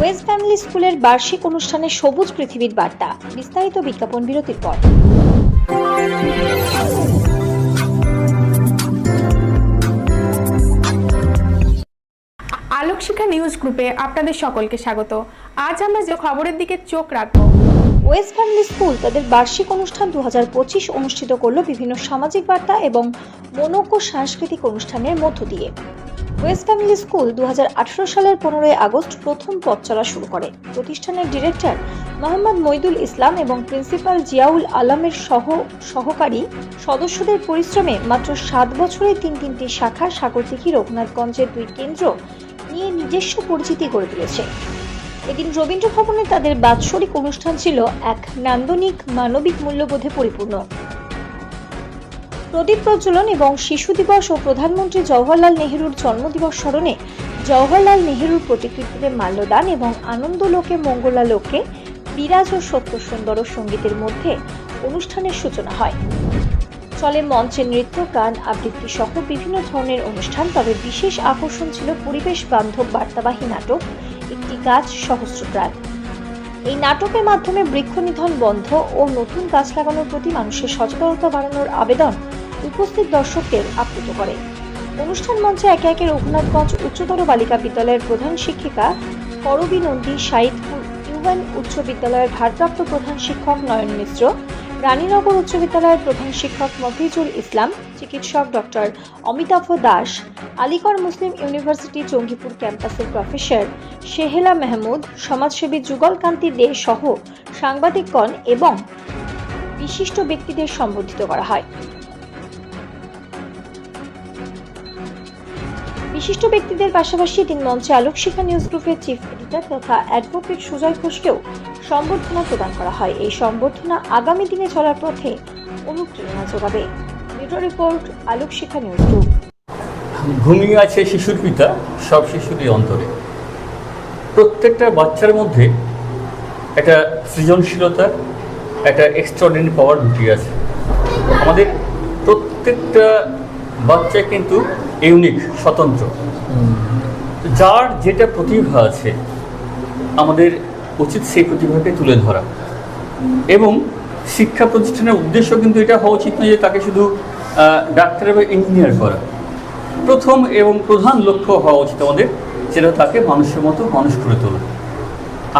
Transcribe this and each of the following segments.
West family স্কুলের বার্ষিক অনুষ্ঠানে সবুজ পৃথিবীর বার্তা। বিস্তারিত বিজ্ঞাপন বিরতির পর। আলোক শিক্ষা নিউজ গ্রুপে আপনাদের সকলকে স্বাগত। আজ আমরা যে খবরের দিকে চোখ রাখব। ওয়েস্ট ফ্যামিলি স্কুল তাদের বার্ষিক অনুষ্ঠান দু হাজার পঁচিশ অনুষ্ঠিত করল বিভিন্ন সামাজিক বার্তা এবং মনোজ্ঞ সাংস্কৃতিক অনুষ্ঠানের মধ্য দিয়ে। ওয়েস্ট ফ্যামিলি স্কুল দু হাজার আঠারো সালের পনেরোই আগস্ট প্রথম পথ চলা শুরু করে। প্রতিষ্ঠানের ডিরেক্টর মোহাম্মদ মইদুল ইসলাম এবং প্রিন্সিপাল জিয়াউল আলমের সহ, সহকারী সদস্যদের পরিশ্রমে মাত্র সাত বছরে তিন তিনটি শাখা সাগরদিঘি রঘুনাথগঞ্জের দুই কেন্দ্র নিয়ে নিজস্ব পরিচিতি গড়ে তুলেছে। এদিন রবীন্দ্র ভবনে তাদের বাৎসরিক অনুষ্ঠান ছিল এক নান্দনিক মানবিক মূল্যবোধে পরিপূর্ণ। প্রদীপ প্রজ্বলন এবং শিশু দিবস ও প্রধানমন্ত্রী জওহরলাল নেহেরুর জন্মদিবস স্মরণে জওহরলাল নেহরুর প্রতিকৃতিতে মাল্যদান এবং আনন্দ লোকে মঙ্গলা লোকে বিরাজ ও সত্য সুন্দর সঙ্গীতের মধ্যে অনুষ্ঠানের সূচনা হয়। চলে মঞ্চে নৃত্য, গান আবৃত্তি সহ বিভিন্ন ধরনের অনুষ্ঠান, তবে বিশেষ আকর্ষণ ছিল পরিবেশ বান্ধব বার্তাবাহী নাটক, একটি গাছ সহস্রপ্রাণ এই নাটকের মাধ্যমে বৃক্ষ নিধন বন্ধ ও নতুন গাছ লাগানোর প্রতি মানুষের সচেতনতা বাড়ানোর আবেদন উপস্থিত দর্শকদের আপ্লুত করে। অনুষ্ঠান মঞ্চে একে একে রঘুনাথগঞ্জ উচ্চতর বালিকা বিদ্যালয়ের প্রধান শিক্ষিকা করবী নন্দী সাইদপুর ইউএন উচ্চ বিদ্যালয়ের ভারপ্রাপ্ত প্রধান শিক্ষক নয়ন মিশ্র, রানীনগর উচ্চ বিদ্যালয়ের প্রধান শিক্ষক মফিজুল ইসলাম, চিকিৎসক ডক্টর অমিতাভ দাস, আলিগড় মুসলিম ইউনিভার্সিটি জঙ্গিপুর ক্যাম্পাসের প্রফেসর শেহেলা মেহমুদ, সমাজসেবী যুগল কান্তি দে সহ সাংবাদিকগণ এবং বিশিষ্ট ব্যক্তিদের সম্বোধিত করা হয়। বিশিষ্ট ব্যক্তিদের পাশাপাশি তিন মঞ্চে আলোক শিক্ষা নিউজ গ্রুপের চিফ এডিটর তথা অ্যাডভোকেট সুজয় ঘোষকেও সম্বর্ধনা প্রদান করা হয়। এই সম্বর্ধনা আগামী দিনে চলার পথে অনুপ্রেরণা যোগাবে। Bureau report news group. ঘুমিয়ে আছে শিশুর পিতা, সব শিশুরই অন্তরে। প্রত্যেকটা বাচ্চার মধ্যে একটা সৃজনশীলতা, একটা এক্সট্রাঅর্ডিনারি পাওয়ার ঢুকিয়ে আছে। আমাদের প্রত্যেকটা বাচ্চা কিন্তু ইউনিক স্বতন্ত্র। যার যেটা প্রতিভা আছে, আমাদের উচিত সেই প্রতিভাকে তুলে ধরা। এবং শিক্ষা প্রতিষ্ঠানের উদ্দেশ্য কিন্তু এটা হওয়া উচিত নয় যে তাকে শুধু ডাক্তার বা ইঞ্জিনিয়ার করা। প্রথম এবং প্রধান লক্ষ্য হওয়া উচিত আমাদের যেটা তাকে মানুষের মতো মানুষ করে তোলা।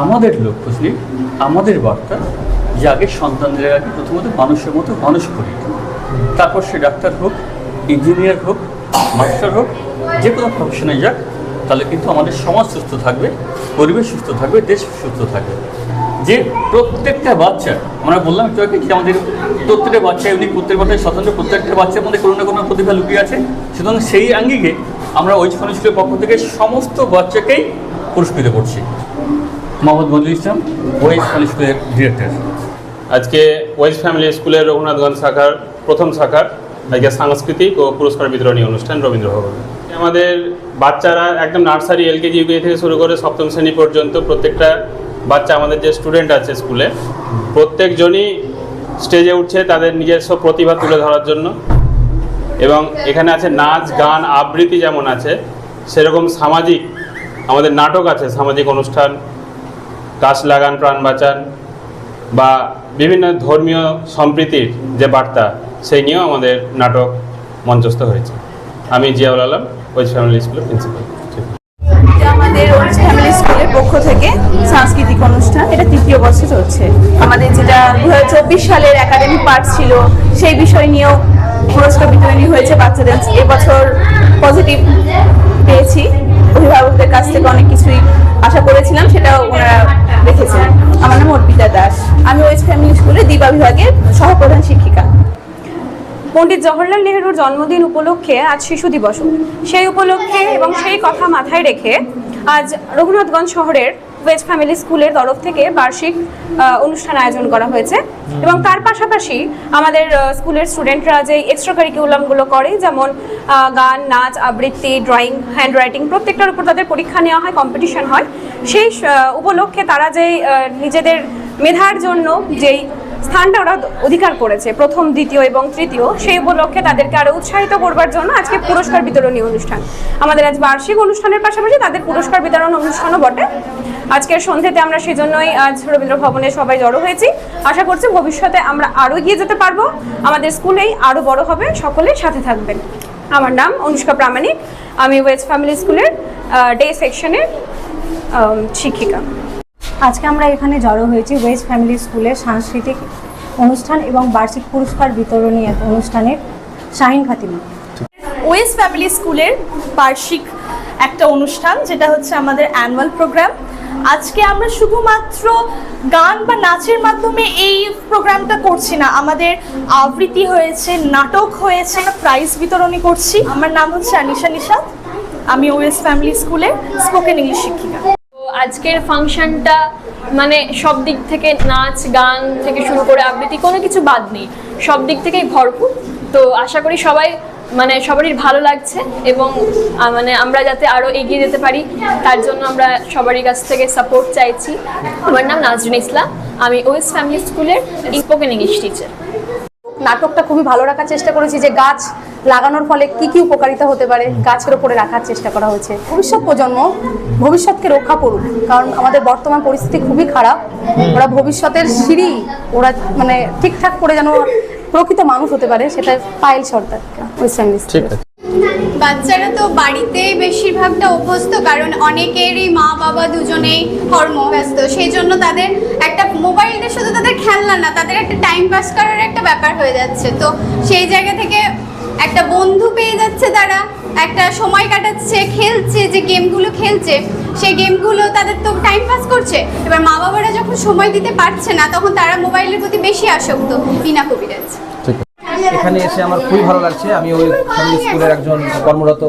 আমাদের লক্ষ্য ছিল আমাদের বার্তা যে আগে সন্তানদের আগে প্রথমত মানুষের মতো মানুষ করি। তারপর সে ডাক্তার হোক ইঞ্জিনিয়ার হোক মাস্টার হোক যে কোনো প্রফেশনে যাক, তাহলে কিন্তু আমাদের সমাজ সুস্থ থাকবে, পরিবেশ সুস্থ থাকবে, দেশ সুস্থ থাকবে। যে প্রত্যেকটা বাচ্চা, আমরা বললাম একটু আগে যে আমাদের প্রত্যেকটা বাচ্চা ইউনিক প্রত্যেক বাচ্চায় স্বতন্ত্র, প্রত্যেকটা বাচ্চার মধ্যে কোনো না কোনো প্রতিভা লুকিয়ে আছে। সুতরাং সেই আঙ্গিকে আমরা ওই ফান স্কুলের পক্ষ থেকে সমস্ত বাচ্চাকেই পুরস্কৃত করছি। মোহাম্মদ মজুর ইসলাম ওই ফান স্কুলের ডিরেক্টর আজকে ওয়েস্ট ফ্যামিলি স্কুলের রঘুনাথগঞ্জ শাখার প্রথম শাখার আজকে সাংস্কৃতিক ও পুরস্কার বিতরণী অনুষ্ঠান রবীন্দ্র ভবনে। আমাদের বাচ্চারা একদম নার্সারি, এলকেজি, ইউকেজি থেকে শুরু করে সপ্তম শ্রেণি পর্যন্ত প্রত্যেকটা বাচ্চা আমাদের যে স্টুডেন্ট আছে স্কুলে, প্রত্যেকজনই স্টেজে উঠছে তাদের নিজস্ব প্রতিভা তুলে ধরার জন্য। এবং এখানে আছে নাচ, গান, আবৃত্তি যেমন আছে, সেরকম সামাজিক আমাদের নাটক আছে, সামাজিক অনুষ্ঠান, গাছ লাগান, প্রাণ বাঁচান, বা বিভিন্ন ধর্মীয় সম্প্রীতির যে বার্তা সেই নিয়েও আমাদের নাটক মঞ্চস্থ হয়েছে। আমি জিয়াউল আলম ওয়েস্ট ফ্যামিলি স্কুলের প্রিন্সিপাল। আমাদের ওয়েস্ট ফ্যামিলি স্কুলের পক্ষ থেকে সাংস্কৃতিক অনুষ্ঠান। এটা তৃতীয় বছর চলছে। আমাদের যেটা দু সালের একাডেমি পার্ট ছিল, সেই বিষয় নিয়েও পুরস্কার বিতরণী হয়েছে বাচ্চাদের। এবছর পজিটিভ পেয়েছি। অভিভাবকদের কাছ থেকে অনেক কিছুই আশা করেছিলাম, সেটাও ওনারা দেখেছেন। আমার নাম অর্পিতা দাস। আমি ওয়েস্ট ফ্যামিলি স্কুলের দিবা বিভাগের সহপ্রধান শিক্ষিকা। পণ্ডিত জওহরলাল নেহরুর জন্মদিন উপলক্ষে আজ শিশু দিবস। সেই উপলক্ষে এবং সেই কথা মাথায় রেখে আজ রঘুনাথগঞ্জ শহরের ওয়েস্ট ফ্যামিলি স্কুলের তরফ থেকে বার্ষিক অনুষ্ঠান আয়োজন করা হয়েছে। এবং তার পাশাপাশি আমাদের স্কুলের স্টুডেন্টরা যে এক্সট্রা কারিকুলামগুলো করে যেমন গান নাচ আবৃত্তি ড্রয়িং হ্যান্ড রাইটিং প্রত্যেকটার উপর তাদের পরীক্ষা নেওয়া হয় কম্পিটিশন হয়। সেই উপলক্ষে তারা যে আহ, নিজেদের মেধার জন্য যেই স্থানটা ওরা অধিকার করেছে, প্রথম, দ্বিতীয় এবং তৃতীয়। সেই উপলক্ষে তাদেরকে আরও উৎসাহিত করবার জন্য আজকে পুরস্কার বিতরণী অনুষ্ঠান। আমাদের আজ বার্ষিক অনুষ্ঠানের পাশাপাশি তাদের পুরস্কার বিতরণ অনুষ্ঠানও বটে। আজকের সন্ধ্যেতে আমরা সেজন্যই আজ রবীন্দ্র ভবনে সবাই জড়ো হয়েছি। আশা করছি ভবিষ্যতে আমরা আরও এগিয়ে যেতে পারব। আমাদের স্কুলেই আরও বড় হবে। সকলেই সাথে থাকবেন। আমার নাম অনুষ্কা প্রামাণিক। আমি ওয়েস্ট ফ্যামিলি স্কুলের ডে সেকশনের শিক্ষিকা। আজকে আমরা এখানে জড়ো হয়েছি ওয়েস্ট ফ্যামিলি স্কুলের সাংস্কৃতিক অনুষ্ঠান এবং বার্ষিক পুরস্কার বিতরণী এক অনুষ্ঠানের শাহিন ফাতিমা ওয়েস্ট ফ্যামিলি স্কুলের বার্ষিক একটা অনুষ্ঠান, যেটা হচ্ছে আমাদের অ্যানুয়াল প্রোগ্রাম। আজকে আমরা শুধুমাত্র গান বা নাচের মাধ্যমে এই প্রোগ্রামটা করছি না, আমাদের আবৃত্তি হয়েছে, নাটক হয়েছে আমরা প্রাইজ বিতরণী করছি। আমার নাম হচ্ছে আনিশা নিশাদ আমি ওয়েস্ট ফ্যামিলি স্কুলের স্পোকেন ইংলিশ শিক্ষিকা। আজকের ফাংশনটা মানে সব দিক থেকে নাচ, গান থেকে শুরু করে আবৃত্তি কোনো কিছু বাদ নেই। সব দিক থেকেই ভরপুর। তো আশা করি সবাই মানে সবারই ভালো লাগছে এবং মানে আমরা যাতে আরও এগিয়ে যেতে পারি, তার জন্য আমরা সবারই কাছ থেকে সাপোর্ট চাইছি। আমার নাম নাজরিন ইসলাম। আমি ওয়েস্ট ফ্যামিলি স্কুলের স্পোকেন ইংলিশ টিচার নাটকটা খুবই ভালো রাখার চেষ্টা করেছি যে গাছ লাগানোর ফলে কি কি উপকারিতা হতে পারে গাছের ওপরে রাখার চেষ্টা করা হয়েছে। ভবিষ্যৎ প্রজন্ম ভবিষ্যৎকে রক্ষা করুক কারণ আমাদের বর্তমান পরিস্থিতি খুবই খারাপ। ওরা ভবিষ্যতের সিঁড়ি ওরা মানে ঠিকঠাক করে যেন প্রকৃত মানুষ হতে পারে সেটা পায়েল সর্দার ওয়েস্ট বাচ্চারা তো বাড়িতেই বেশিরভাগটা অভ্যস্ত কারণ অনেকেরই মা বাবা দুজনেই কর্মব্যস্ত। সেই জন্য তাদের একটা মোবাইলটা শুধু তাদের খেলনা না তাদের একটা টাইম পাস করার একটা ব্যাপার হয়ে যাচ্ছে। তো সেই জায়গা থেকে একটা বন্ধু পেয়ে যাচ্ছে তারা। একটা সময় কাটাচ্ছে খেলছে যে গেমগুলো খেলছে সেই গেমগুলো তাদের তো টাইম পাস করছে। এবার মা বাবারা যখন সময় দিতে পারছে না তখন তারা মোবাইলের প্রতি বেশি আসক্ত বিনা কবিরাজ। এখানে এসে আমার খুবই ভালো লাগছে। আমি ওই ফ্যামিলি স্কুলের একজন কর্মরত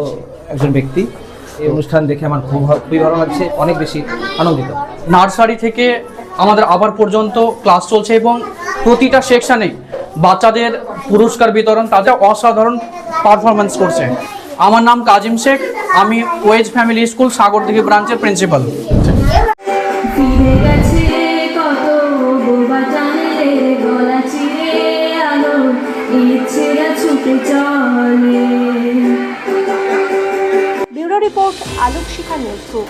একজন ব্যক্তি। এই অনুষ্ঠান দেখে আমার খুব খুবই ভালো লাগছে অনেক বেশি আনন্দিত। নার্সারি থেকে আমাদের আবার পর্যন্ত ক্লাস চলছে এবং প্রতিটা সেকশনে বাচ্চাদের পুরস্কার বিতরণ তাদের অসাধারণ পারফরমেন্স করছে। আমার নাম কাজিম শেখ আমি ওয়েজ ফ্যামিলি স্কুল সাগরদিঘি ব্রাঞ্চের principal. Bureau report Alok Shikha news group